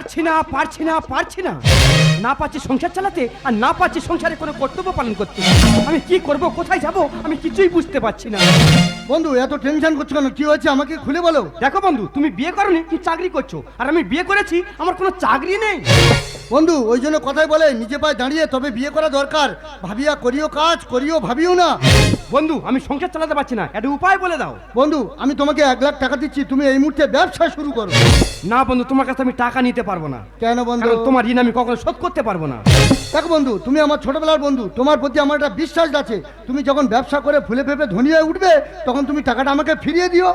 পারছি না পারছি না পারছি না। না পাচ্ছি সংসার চালাতে আর না পাচ্ছি সংসারে কোনো কর্তব্য পালন করতে। আমি কি করব কোথায় যাব আমি কিছুই বুঝতে পারছি না। বন্ধু এত টেনশন করছ কেন? কি হয়েছে? আমাকে খুলে বলো। দেখো বন্ধু তুমি বিয়ে করনি কি চাকরি করছ? আর আমি বিয়ে করেছি আমার কোনো চাকরি নেই। বন্ধু ওই জন্য কথাই বলে নিজে পায়ে দাঁড়িয়ে তবে বিয়ে করা দরকার। ভাবিয়া করিও কাজ করিও ভাবিও না। বন্ধু আমি সংসার চালাতে পারছি না একটা উপায় বলে দাও। বন্ধু আমি তোমাকে এক লাখ টাকা দিচ্ছি তুমি এই মুহূর্তে ব্যবসা শুরু করো। না বন্ধু তোমার কাছে আমি টাকা নিতে পারব না। কেন বন্ধু? তোমার ঋণ আমি কখনো শোধ করতে পারব না। দেখো বন্ধু তুমি আমার ছোটবেলার বন্ধু তোমার প্রতি আমার একটা বিশ্বাস আছে। তুমি যখন ব্যবসা করে ফুলে ফেপে ধনী হয়ে উঠবে তখন তুমি টাকাটা আমাকে ফিরিয়ে দিও।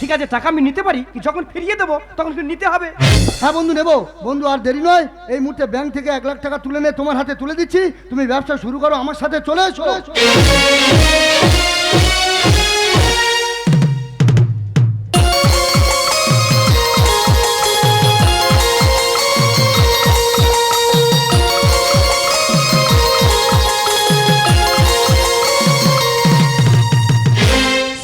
ঠিক আছে টাকা আমি নিতে পারি কি যখন ফিরিয়ে দেবো তখন কিন্তু নিতে হবে। হ্যাঁ বন্ধু নেব। বন্ধু আর দেরি নয়। এই মুহূর্তে ব্যাংক থেকে এক লাখ টাকা তুলে নিয়ে তোমার হাতে তুলে দিচ্ছি। তুমি ব্যবসা শুরু করো আমার সাথে চলে এসো।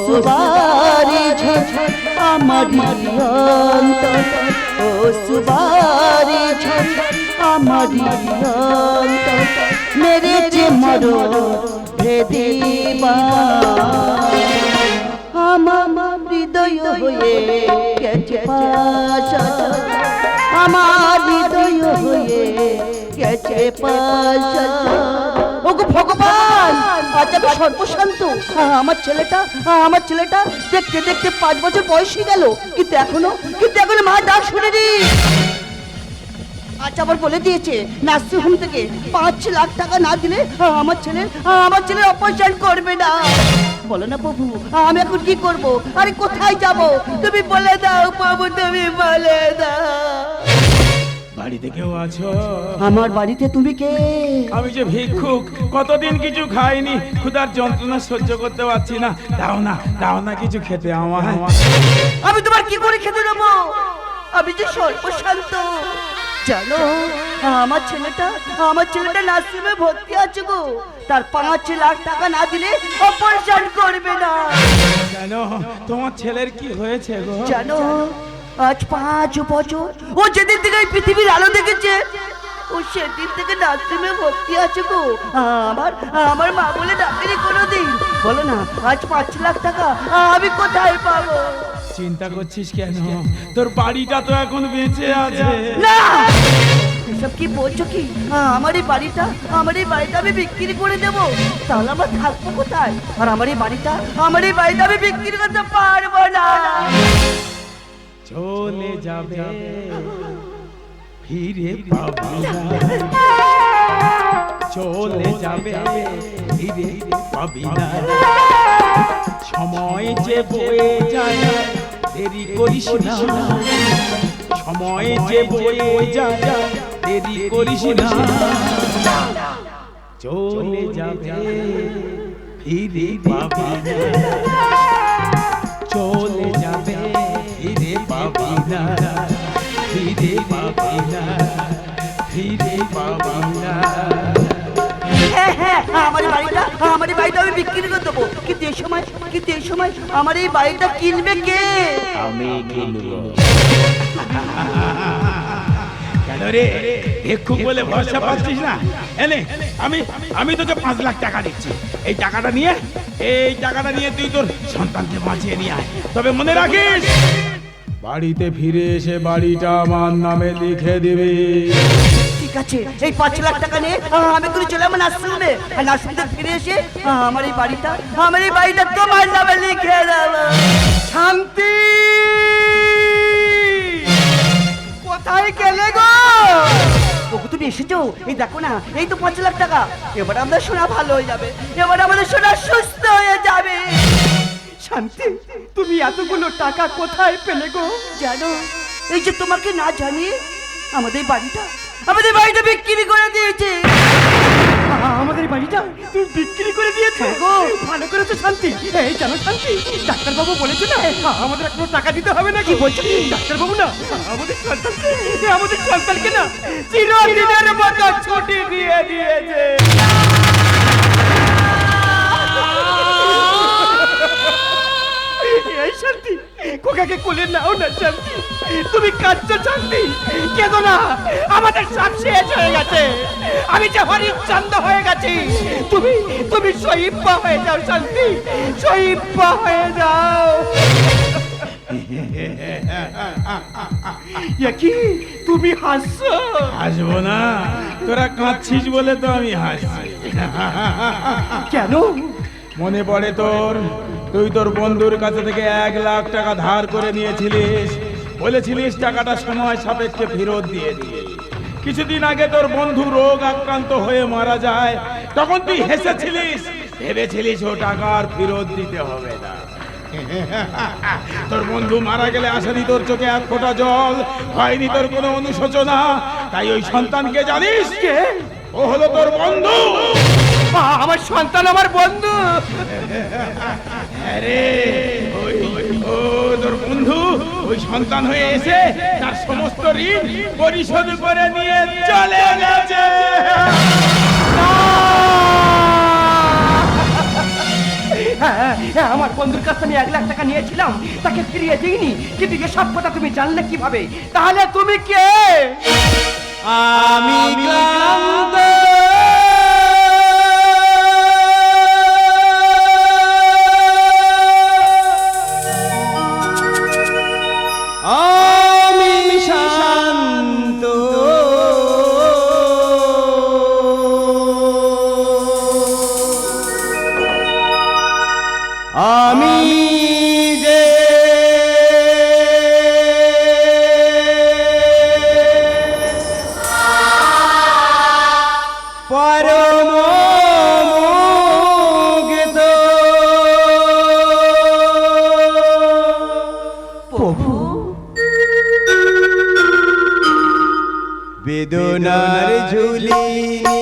সুবারি ঝড় আমার অন্তর ও সুবারি ঝড় আমার অন্তর মেরেছে মরো ভেদিবা আমার হৃদয় হয়ে গেছে আমার হৃদয় হয়ে গেছে ভগবান! আমি সর্বশান্ত। আমার ছেলেটা আমার ছেলেটা দেখতে দেখতে পাঁচ বছর বয়স হয়ে গেল। কিন্তু এখনও কিন্তু এখনও মা ডাক শুনেনি। আচ্ছা আবার বলে দিয়েছে নার্সিং হোম থেকে পাঁচ লাখ টাকা না দিলে আমার ছেলে আমার ছেলের অপারেশন করবে না। বলো না প্রভু আমি এখন কি করব? আরে কোথায় যাব? তুমি বলে দাও, প্রভু, তুমি বলে দাও। বাড়িতে কেউ আছো? আমার বাড়িতে তুমি কে? আমি যে ভিক্ষুক কতদিন কিছু খাইনি ক্ষুধার যন্ত্রণা সহ্য করতে পারছি না। দাও না দাও না কিছু খেতে আমার আমি তোমার কি করে খেতে দেবো? আমি যে সর্বশান্ত। জানো আমার ছেলেটা আমার ছেলেটা নার্সিংহোমে ভর্তি আছে গো। তার পাঁচ লাখ টাকা না দিলে অপারেশন করবে না। কেন তোমার ছেলের কি হয়েছে গো? জানো আজ পাঁচ বছর। ও যেদিন থেকে এই পৃথিবীর আলো দেখেছে ও সেদিন থেকে নার্সিংহোমে ভর্তি আছে গো। আমার আমার মা বলে ডাকেনি কোনোদিন। বলো না আজ পাঁচ লাখ টাকা আমি কোথায় পাবো? চিন্তা করছিস কেন? তোর বাড়িটা তো এখন বেঁচে আছে। না! এসব কি বলছো কি? আমার এই বাড়িটা আমার এই বাড়িটা আমি বিক্রি করে দেবো। তাহলে আমরা থাকব কোথায়? আর আমার এই বাড়িটা আমার এই বাড়িটা আমি বিক্রি করতে পারব না। চলে যাবে। ফিরে পাবি চলে যাবে। ফিরে পাবি সময় যে বয়ে যায় দেরি করিস না। সময় যে বয়ে যায় দেরি করিস না। চলে যাবে। ফিরে পাবি চলে যাবে। ফিরে ফিরে পাবি হ্যাঁ হ্যাঁ আমার এই বাড়িটা আমার বাড়িটা আমি বিক্রি করে দেবো। কিন্তু এই সময় কিন্তু এই সময় আমার এই বাড়িটা কিনবে কে? আমি কিনবো। কেন রে? ভিক্ষুক বলে ভরসা পাচ্ছিস না? এনে আমি আমি তোকে পাঁচ লাখ টাকা দিচ্ছি। এই টাকাটা নিয়ে এই টাকাটা নিয়ে তুই তোর সন্তানকে বাঁচিয়ে নিয়ে আয়। তবে মনে রাখিস বাড়িতে ফিরে এসে বাড়িটা আমার নামে লিখে দিবি। ঠিক আছে, এই পাঁচ লাখ টাকা নিয়ে আমি করে চলে আমার নার্সিংহোমে আর নার্সিংহোম ফিরে এসে আমার এই বাড়িটা, আমার এই বাড়িটা তোমার নামে লিখে দেবো। শান্তি! কোথায় গেলে গো? ওকে তুমি এসেছ? এই দেখো না, এই তো পাঁচ লাখ টাকা। এবার আমাদের সোনা ভালো হয়ে যাবে। এবার আমাদের সোনা সুস্থ হয়ে যাবে। শান্তি? তুমি এতগুলো টাকা কোথায় পেলে গো? জানো এই যে তোমাকে না জানিয়ে আমাদের বাড়িটা আমাদের বাড়িটা বিক্রি করে দিয়েছে। আমাদের বাড়িটা তুমি বিক্রি করে দিয়েছ? হ্যাঁ গো। ভালো করেছ শান্তি। এই জানো শান্তি ডাক্তারবাবু বলেছে না? আমাদের কোনো টাকা দিতে হবে না কি বলছো? ডাক্তারবাবু না আমাদের সন্তানকে আমাদের সন্তানকে না চিরদিনের মতো ছুটি দিয়ে দিয়েছে। এই শান্তি খোকাকে কোলে নাও না শান্তি। তুমি কাঁদছো শান্তি। কেঁদো না আমাদের সব শেষ হয়ে গেছে। আমি যে হরিশ্চন্দ হয়ে গেছি তুমি তুমি শহীদা হয়ে যাও শান্তি শহীদা হয়ে যাও। কি? তুমি হাসছো? হাসবো না। তোরা কাঁদছিস বলে তো আমি হাসছি। কেন? মনে পড়ে তোর? তুই তোর বন্ধুর কাছে থেকে এক লাখ টাকা ধার করে নিয়েছিলিস। বলেছিলিস টাকাটা সময় সাপেক্ষে ফেরত দিয়ে দিয়ে কিছুদিন আগে তোর বন্ধু রোগ আক্রান্ত হয়ে মারা যায়। তখন তুই হেসেছিলিস। ভেবেছিলিস ও টাকা আর ফেরত দিতে হবে না। তোর বন্ধু মারা গেলে আসেনি তোর চোখে এক ফোঁটা জল। হয়নি তোর কোনো অনুশোচনা। তাই ওই সন্তানকে জানিস কে ও হলো তোর বন্ধু। আ- আমার সন্তান আমার বন্ধু। আরে ও তোর বন্ধু ওই সন্তান হয়ে এসে তার সমস্ত ঋণ পরিশোধ করে নিয়ে চলে গেছে। হ্যাঁ, হ্যাঁ, আমার বন্ধুর কাছে আমি এক লাখ টাকা নিয়েছিলাম তাকে ফিরিয়ে দিইনি। কিন্তু এসব কথা তুমি জানলে কীভাবে? তাহলে তুমি কে? আমি পরম প্রভু বেদনার ঝুলি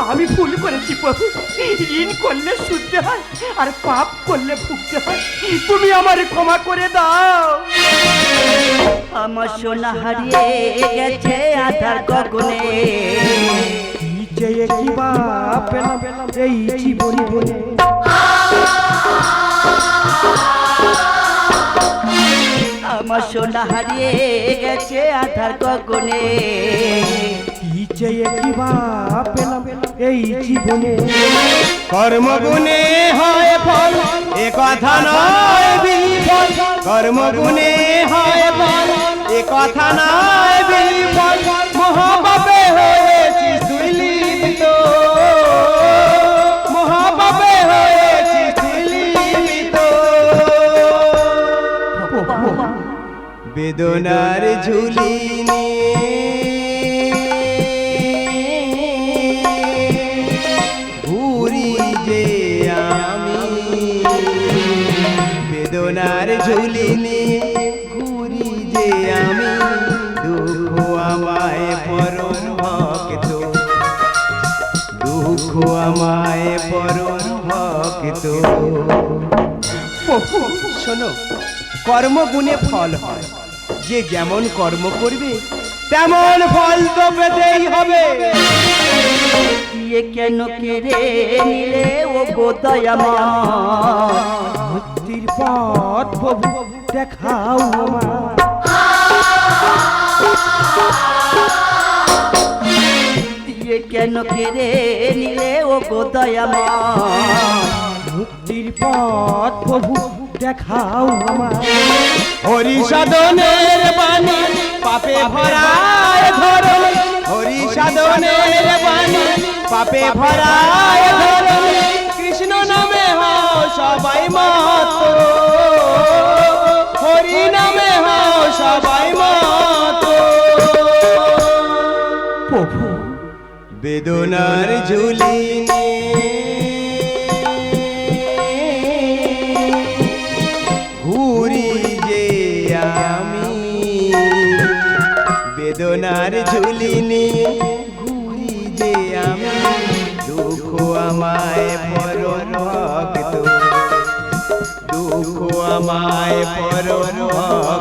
আমি ভুল করেছি প্রভু। ঋণ করলে শুদ্ধ হয় আর পাপ করলে ভুগতে হয়। তুমি আমার ক্ষমা করে দাও। আমার সোনা হারিয়ে গেছে আধার গগনে। চেয়ে কি বা পেলাম এই জীবনে। আমার সোনা হারিয়ে গেছে আধার গগনে। কি চেয়ে কি পেলাম এই জীবনে। কর্মগুণে হয় ফল এ কথা নয় বিফল। কর্মগুণে হয় ফল এ কথা নয় বিফল। মহাপাপে হয়েছি তুই লিপ্ত মহাপাপে হয়েছি তুই বেদনার ঝুলি বেদনার ঝুলি ঘুরি যে আমি, দুঃখ আমায় ভক্ত। দুঃখ আমায় ভক্ত। শোনো ফল হয়। যে যেমন কর্ম করবে, তেমন ফল তো পেতেই হবে। কেন কেড়ে নিলে? ও গোদয়ামা প্রভু দেখাও আমার দিয়ে কেন কেড়ে নিলে? ও গো দয়াময়। মুক্তির পথ প্রভু দেখাও আমার হরি সাধনের বাণী পাপে ভরায় ধরণী। হরি সাধনের বাণী পাপে ভরায় কৃষ্ণ নামে হও সবাই মত। হরি নামে হও সবাই মত। প্রভু বেদনার ঝুলি ঘুরি যে আমি। বেদনার ঝুলি নিয়ে। ভক্ত দুঃখ আমায় পরম ভক্ত